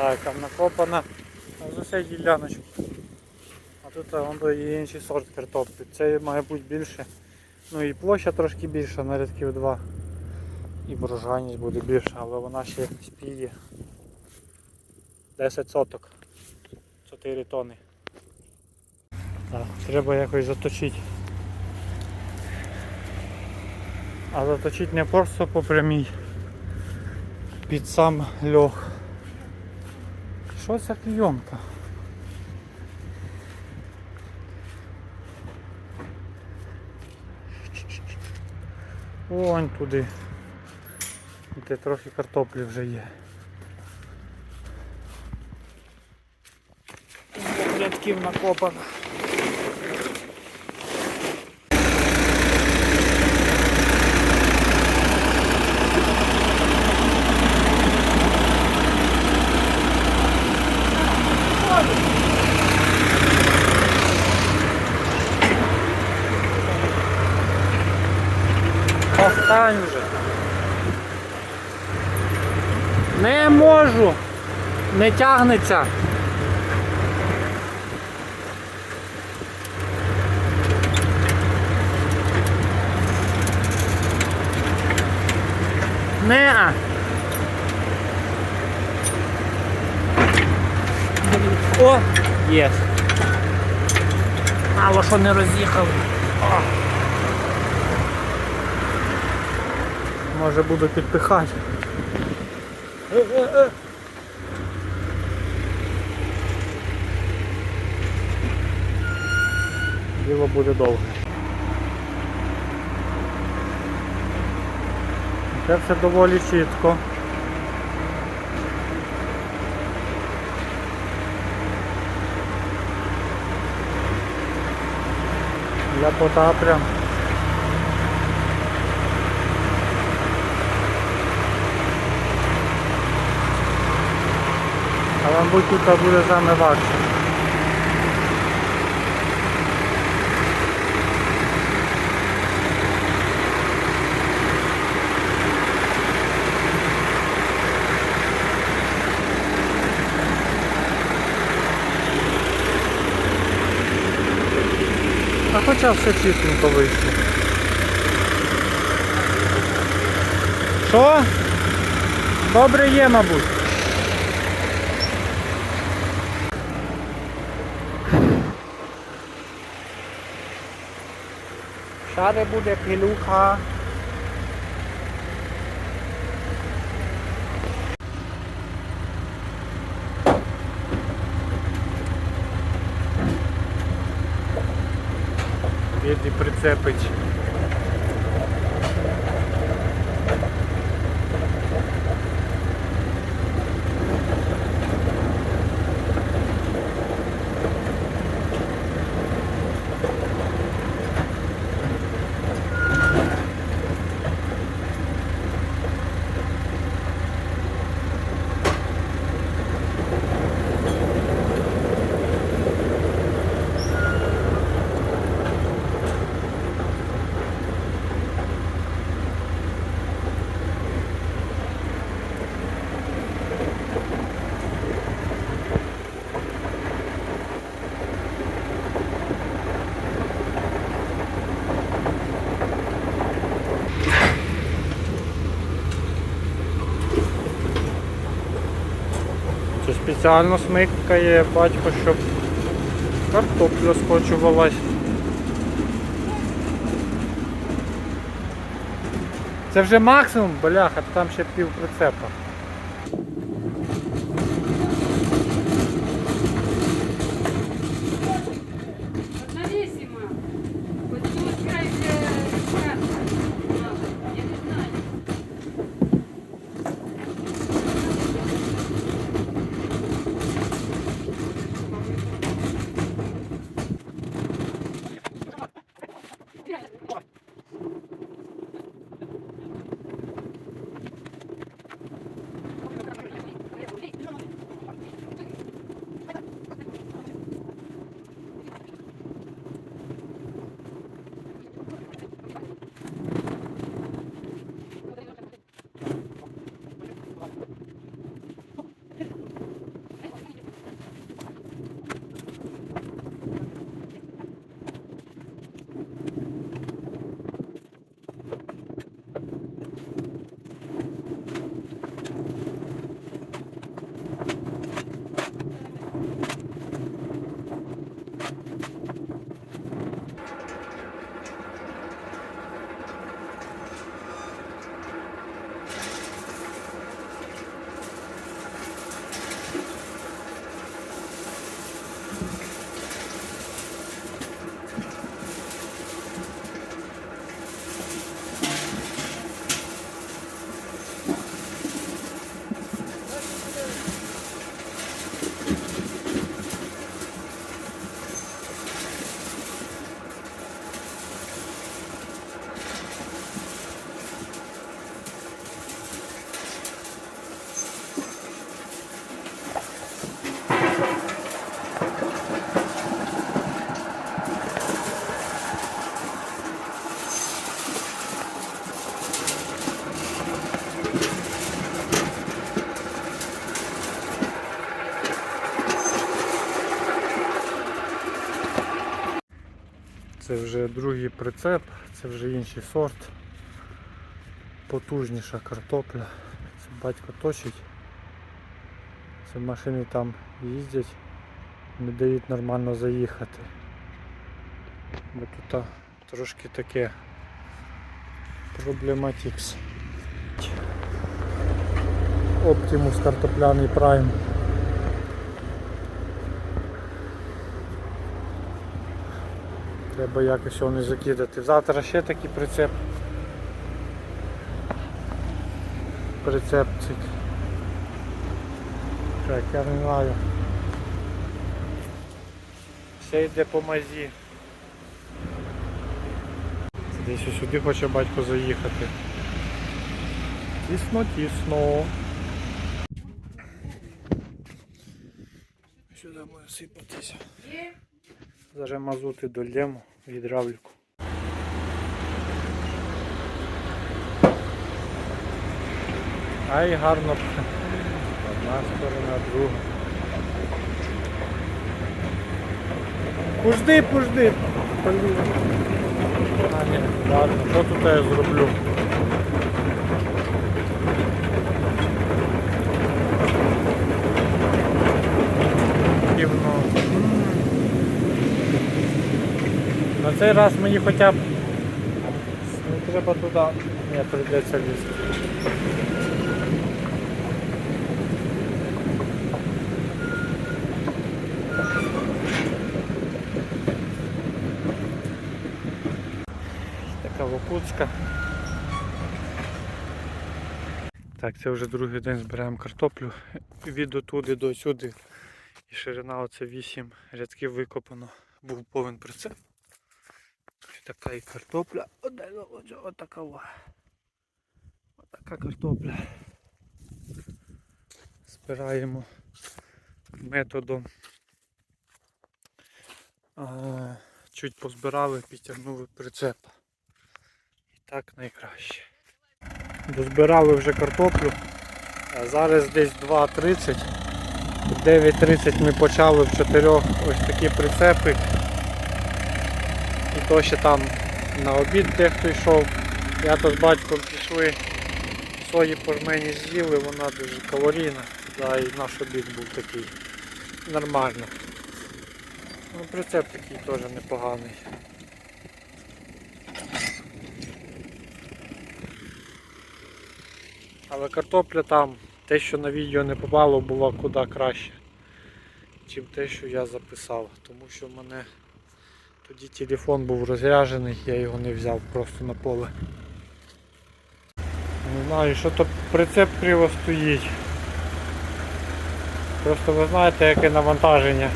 Так, там накопана з усієї діляночки. А тут воно є інший сорт картоплі. Це має бути більше. Ну і площа трошки більша на рядків 2. І врожайність буде більша, але вона ще спіє. 10 соток. 4 тони. Так, треба якось заточити. А заточити не просто по прямій. Під сам льох. Що це клейонка? Вон туди. Де трохи картоплі вже є. Рядків накопано. Постань вже. Не можу. Не тягнеться. Не. О, є. Мало що не роз'їхав. Може буду підпихати. Діло буде довге. Це все доволі чітко. Потаплям. А мабуть тут буде саме важче. А хоча все чистенько вийшло. Що? Добре є, мабуть. Шаре буде пилюка. Прицепить. Спеціально смикає батько, щоб картопля скочувалась. Це вже максимум, бляха, там ще пів прицепа. Це вже другий прицеп, це вже інший сорт. Потужніша картопля. Це батько точить. Це машини там їздять, не дають нормально заїхати. Бо тут трошки таке проблематикс. Оптимус картопляний прайм. Треба якось його не закидати. Завтра ще такий прицеп. Прицепчик. Так, я не знаю. Все йде по мазі. Десь сюди хоче батько заїхати. Тісно, тісно. Сюди може сипатися. Зараз мазути дольємо гідравліку. Ай, гарно. Одна сторона, друга. Пужди, пужди. А, ні, ладно, що тут я зроблю? Гівно. На цей раз мені хоча б не треба туди. Ні, прийдеться лізти. Така лопуцька. Так, це вже другий день збираємо картоплю. Від отуди до сюди. І ширина оце 8 рядків викопано. Був повен прицеп. Така і картопля. Оце- Отака. Отака картопля. Збираємо методом. А, чуть позбирали, підтягнули прицеп. І так найкраще. Дозбирали вже картоплю. А зараз десь 2.30. 9.30 ми почали в чотирьох ось такі прицепи. То ще там на обід дехто йшов. Я то з батьком пішли сої пожмені з'їли, вона дуже калорійна. Да, і наш обід був такий нормально. Ну, прицеп такий теж непоганий. Але картопля там, те, що на відео не попало, було куди краще, ніж те, що я записав. Тому що в мене тоді телефон був розряджений, я його не взяв просто на поле. Не знаю, що то прицеп криво стоїть. Просто ви знаєте, яке навантаження.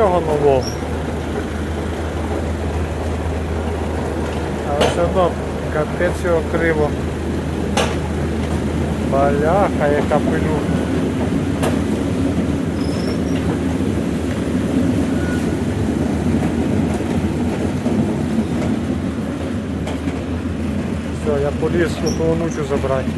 Нічого нового. Але все одно капець його криво. Баляха, яка пилюка. Все, я поліз оту онучу забрати.